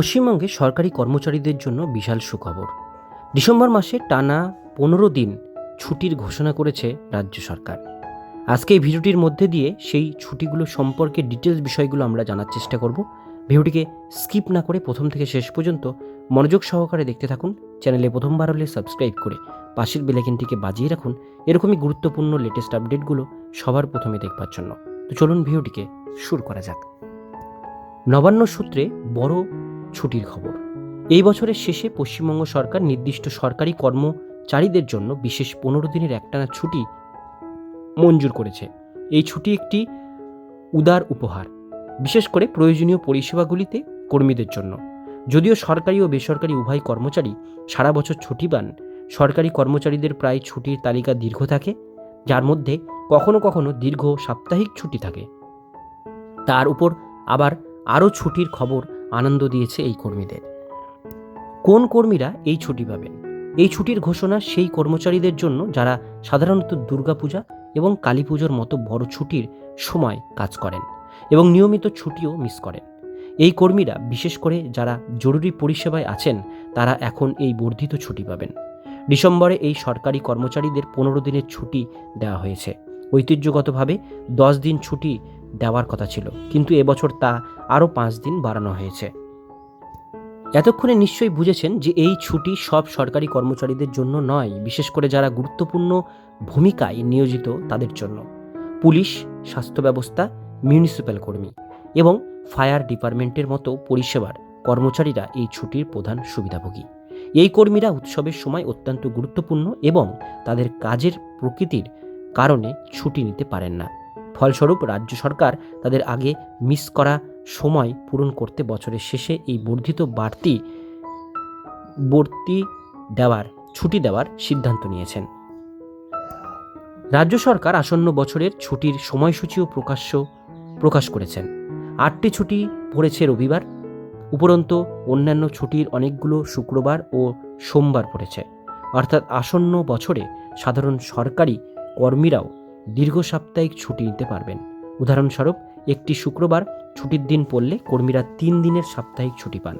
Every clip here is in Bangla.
পশ্চিমবঙ্গে সরকারি কর্মচারীদের জন্য বিশাল সুখবর। ডিসেম্বর মাসে টানা পনেরো দিন ছুটির ঘোষণা করেছে রাজ্য সরকার। আজকে এই ভিডিওটির মধ্যে দিয়ে সেই ছুটিগুলো সম্পর্কে ডিটেলস বিষয়গুলো আমরা জানার চেষ্টা করব। ভিডিওটিকে স্কিপ না করে প্রথম থেকে শেষ পর্যন্ত মনোযোগ সহকারে দেখতে থাকুন, চ্যানেলে প্রথমবার হলে সাবস্ক্রাইব করে পাশের বেলাইকেনটিকে বাজিয়ে রাখুন। এরকমই গুরুত্বপূর্ণ লেটেস্ট আপডেটগুলো সবার প্রথমে দেখবার জন্য। তো চলুন ভিডিওটিকে শুরু করা যাক। নবান্ন সূত্রে বড় ছুটির খবর। এই বছরের শেষে পশ্চিমবঙ্গ সরকার নির্দিষ্ট সরকারি কর্মচারীদের জন্য বিশেষ পনেরো দিনের একটানা ছুটি মঞ্জুর করেছে। এই ছুটি একটি উদার উপহার, বিশেষ করে প্রয়োজনীয় পরিষেবাগুলিতে কর্মীদের জন্য। যদিও সরকারি ও বেসরকারি উভয় কর্মচারী সারা বছর ছুটি পান, সরকারি কর্মচারীদের প্রায় ছুটির তালিকা দীর্ঘ থাকে, যার মধ্যে কখনো কখনো দীর্ঘ সাপ্তাহিক ছুটি থাকে। তার উপর আবার আরও ছুটির খবর আনন্দ দিয়েছে এই কর্মীদের। কোন কর্মীরা এই ছুটি পাবেন? এই ছুটির ঘোষণা সেই কর্মচারীদের জন্য যারা সাধারণত দুর্গাপূজা এবং কালী পুজোর মতো বড় ছুটির সময় কাজ করেন এবং নিয়মিত ছুটিও মিস করেন। এই কর্মীরা, বিশেষ করে যারা জরুরি পরিষেবায় আছেন, তারা এখন এই বর্ধিত ছুটি পাবেন। ডিসেম্বরে এই সরকারি কর্মচারীদের পনেরো দিনের ছুটি দেওয়া হয়েছে। ঐতিহ্যগতভাবে দশ দিন ছুটি দেওয়ার কথা ছিল, কিন্তু এবছর তা আরও পাঁচ দিন বাড়ানো হয়েছে। এতক্ষণে নিশ্চয়ই বুঝেছেন যে এই ছুটি সব সরকারি কর্মচারীদের জন্য নয়, বিশেষ করে যারা গুরুত্বপূর্ণ ভূমিকায় নিয়োজিত তাদের জন্য। পুলিশ, স্বাস্থ্য ব্যবস্থা, মিউনিসিপ্যাল কর্মী এবং ফায়ার ডিপার্টমেন্টের মতো পরিষেবার কর্মচারীরা এই ছুটির প্রধান সুবিধাভোগী। এই কর্মীরা উৎসবের সময় অত্যন্ত গুরুত্বপূর্ণ এবং তাদের কাজের প্রকৃতির কারণে ছুটি নিতে পারেন না। ফলস্বরূপ রাজ্য সরকার তাদের আগে মিস করা সময় পূরণ করতে বছরের শেষে এই বর্ধিত বাড়তি, বর্তি দেওয়ার, ছুটি দেওয়ার সিদ্ধান্ত নিয়েছেন। রাজ্য সরকার আসন্ন বছরের ছুটির সময়সূচিও প্রকাশ্য, প্রকাশ করেছেন। আটটি ছুটি পড়েছে রবিবার, উপরন্ত অন্যান্য ছুটির অনেকগুলো শুক্রবার ও সোমবার পড়েছে। অর্থাৎ আসন্ন বছরে সাধারণ সরকারি কর্মীরাও দীর্ঘ সাপ্তাহিক ছুটি নিতে পারবেন। উদাহরণস্বরূপ, একটি শুক্রবার ছুটির দিন পড়লে কর্মীরা তিন দিনের সাপ্তাহিক ছুটি পান,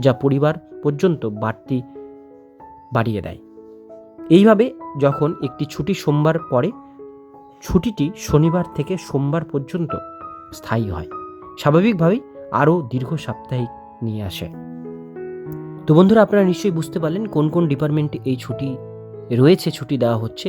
যা পরিবার পর্যন্ত বাড়তি বাড়িয়ে দেয়। এইভাবে যখন একটি ছুটি সোমবার পরে ছুটিটি শনিবার থেকে সোমবার পর্যন্ত স্থায়ী হয়। স্বাভাবিকভাবেই আরও দীর্ঘ সাপ্তাহিক নিয়ে আসে। তো বন্ধুরা, আপনারা নিশ্চয়ই বুঝতে পারলেন কোন কোন ডিপার্টমেন্টে এই ছুটি রয়েছে, ছুটি দেওয়া হচ্ছে।